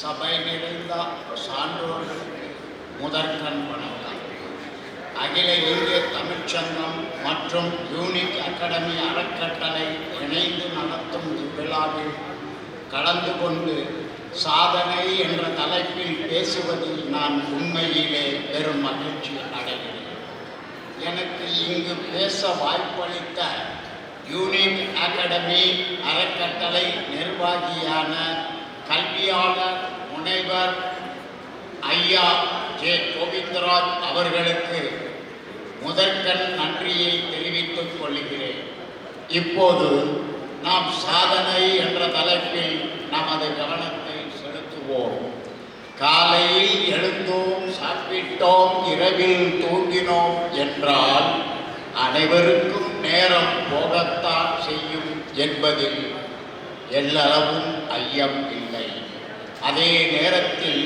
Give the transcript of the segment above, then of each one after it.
சபை நிறைந்த சான்றோர்களுக்கு முதற்கண் வணக்கம் அகில இந்திய தமிழ்ச்சங்கம் மற்றும் யூனிக் அகாடமி அறக்கட்டளை இணைந்து நடத்தும் இவ்விழாவில் கலந்து கொண்டு சாதனை என்ற தலைப்பில் பேசுவதில் நான் உண்மையிலே பெரும் மகிழ்ச்சி அடைகிறேன். எனக்கு இங்கு பேச வாய்ப்பளித்த யூனிக் அகாடமி அறக்கட்டளை நிர்வாகியான கல்வியாளர் முனைவர் ஐயா ஜே. கோவிந்தராஜ் அவர்களுக்கு முதற்கண் நன்றியை தெரிவித்துக் கொள்கிறேன். இப்போது நாம் சாதனை என்ற தலைப்பில் நமது கவனத்தை செலுத்துவோம். காலையில் எழுந்தோம் சாப்பிட்டோம் இரவில் தூங்கினோம் என்றால் அனைவருக்கும் நேரம் போகத்தான் செய்யும் என்பதில் எல்லளவும் ஐயம் இல்லை. அதே நேரத்தில்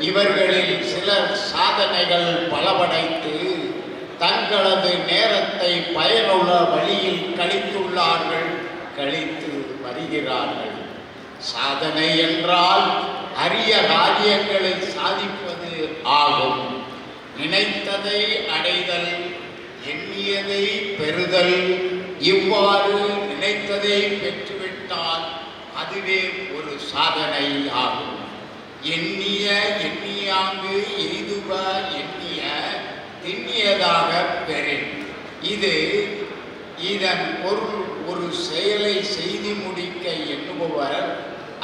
இவர்களில் சிலர் சாதனைகள் பலவடைத்து தங்களது நேரத்தை பயனுள்ள வழியில் கழித்துள்ளார்கள் கழித்து வருகிறார்கள். சாதனை என்றால் அரிய காரியங்களை சாதிப்பது ஆகும். நினைத்ததை அடைதல் எண்ணியதை பெறுதல் இவ்வாறு நினைத்ததை பெற்று அதுவே ஒரு சாதனை ஆகும். எண்ணிய எண்ணியாங்கு எய்துவ எண்ணிய திண்ணியதாக பெறின். இது இதன் பொருள் ஒரு செயலை செய்து முடிக்க எண்ணுபவர்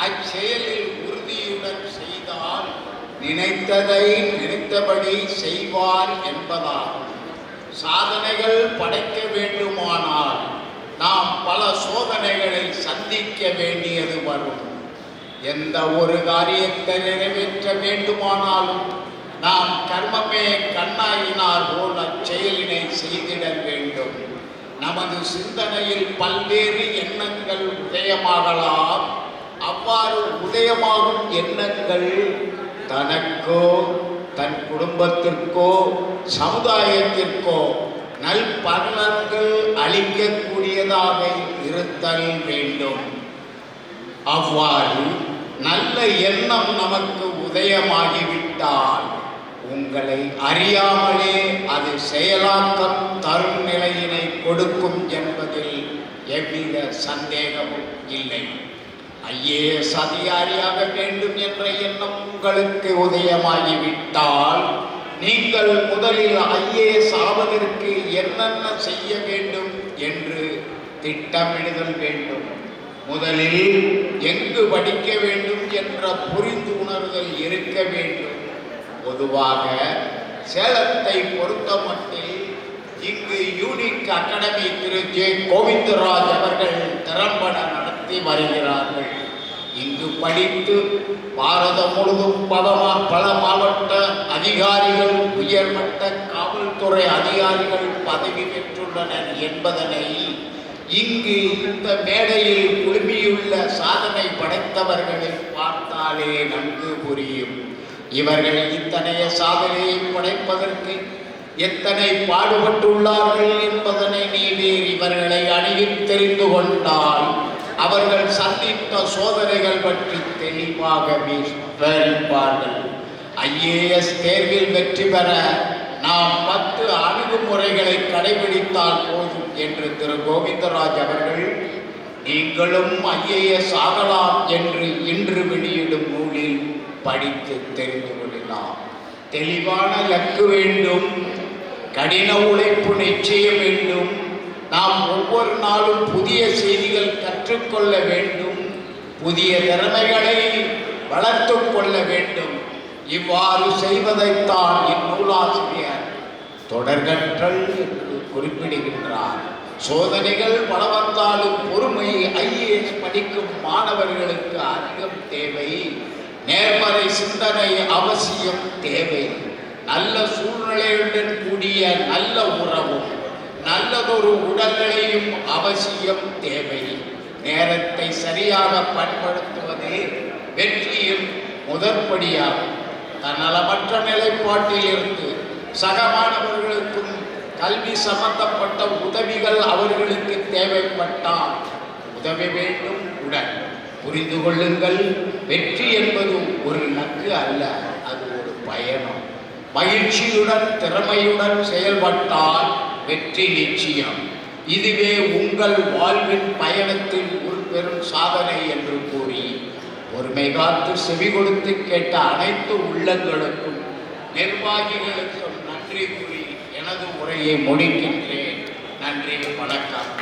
அச்செயலில் உறுதியுடன் செய்தால் நினைத்ததை நினைத்தபடி செய்வார் என்பதாகும். சாதனைகள் படைக்க வேண்டுமானால் நாம் பல சோதனைகளை சந்திக்க வேண்டியது வரும். எந்த ஒரு காரியத்தை நிறைவேற்ற வேண்டுமானாலும் நாம் கர்மமே கண்ணாயினார் போல செயலினை செய்திட வேண்டும். நமது சிந்தனையில் பல்வேறு எண்ணங்கள் உதயமாகலாம். அவ்வாறு உதயமாகும் எண்ணங்கள் தனக்கோ தன் குடும்பத்திற்கோ சமுதாயத்திற்கோ நல் பலன்கள் அளிக்கக்கூடியதாக இருத்தல் வேண்டும். அவ்வாறு நல்ல எண்ணம் நமக்கு உதயமாகிவிட்டால் உங்களை அறியாமலே அது செயலாக்கம் தரும் நிலையினை கொடுக்கும் என்பதில் எவ்வித சந்தேகமும் இல்லை. ஐஏஎஸ் அதிகாரியாக வேண்டும் என்ற எண்ணம் உங்களுக்கு உதயமாகிவிட்டால் நீங்கள் முதலில் ஐஏஎஸ் ஆவதற்கு என்னென்ன செய்ய வேண்டும் என்று திட்டமிடுதல் வேண்டும். முதலில் எங்கு படிக்க வேண்டும் என்ற புரிந்து உணர்தல் இருக்க வேண்டும். பொதுவாக சேலத்தை பொறுத்தமட்டில் இங்கு unique academy Thiru J Govindaraj அவர்கள் திறம்பட நடத்தி வருகிறார்கள். இங்கு படித்து பாரதம் முழுதும் பதமா பல மாவட்ட அதிகாரிகள் உயர்மட்ட காவல்துறை அதிகாரிகள் பதவி பெற்றுள்ளனர் என்பதனை இங்கு இந்த மேடையில் குழுமியுள்ள சாதனை படைத்தவர்களை பார்த்தாலே நன்கு புரியும். இவர்கள் இத்தனைய சாதனையை படைப்பதற்கு எத்தனை பாடுபட்டுள்ளார்கள் என்பதனை நீ இவர்களை அணுகித் தெரிந்து கொண்டால் அவர்கள் சந்தித்த சோதனைகள் பற்றி தெளிவாக விவரிப்பார்கள். ஐஏஎஸ் தேர்வில் வெற்றி பெற நாம் பத்து அணுகுமுறைகளை கடைபிடித்தால் போதும் என்று திரு கோவிந்தராஜ் அவர்கள் நீங்களும் ஐஏஎஸ் ஆகலாம் என்று இன்று வெளியிடும் நூலில் படித்து தெரிந்து கொள்ளலாம். தெளிவான இலக்கு வேண்டும் கடின உழைப்பு நிச்சயம் வேண்டும் நாம் ஒவ்வொரு நாளும் புதிய செய்திகள் கற்றுக்கொள்ள வேண்டும். புதிய திறமைகளை வளர்த்து கொள்ள வேண்டும். இவ்வாறு செய்வதைத்தான் இந்நூலாசிரியர் தொடர்கற்றல் என்று குறிப்பிடுகின்றார். சோதனைகள் பல வந்தாலும் பொறுமை ஐஏஎஸ் படிக்கும் மாணவர்களுக்கு அதிகம் தேவை. நேர்மறை சிந்தனை அவசியம் தேவை. நல்ல சூழ்நிலையுடன் கூடிய நல்ல உறவும் நல்லதொரு உடல்நிலையும் அவசியம் தேவை. நேரத்தை சரியாக பயன்படுத்துவதே வெற்றியின் முதற்படியாகும். தன்னலமற்ற நிலைப்பாட்டில் இருந்து சக மாணவர்களுக்கும் கல்வி சம்பந்தப்பட்ட உதவிகள் அவர்களுக்கு தேவைப்பட்டால் உதவி வேண்டும் உடன். புரிந்து கொள்ளுங்கள் வெற்றி என்பது ஒரு நக்கு அல்ல அது ஒரு பயணம். மகிழ்ச்சியுடன் திறமையுடன் செயல்பட்டால் வெற்றி நிச்சயம். இதுவே உங்கள் வாழ்வின் பயணத்தில் ஒரு பெரும் சாதனை என்று கூறி ஒருமை காத்து செவி கொடுத்து கேட்ட அனைத்து உள்ளங்களுக்கும் நிர்வாகிகளுக்கும் நன்றி கூறி எனது உரையை முடிக்கின்றேன். நன்றி வணக்கம்.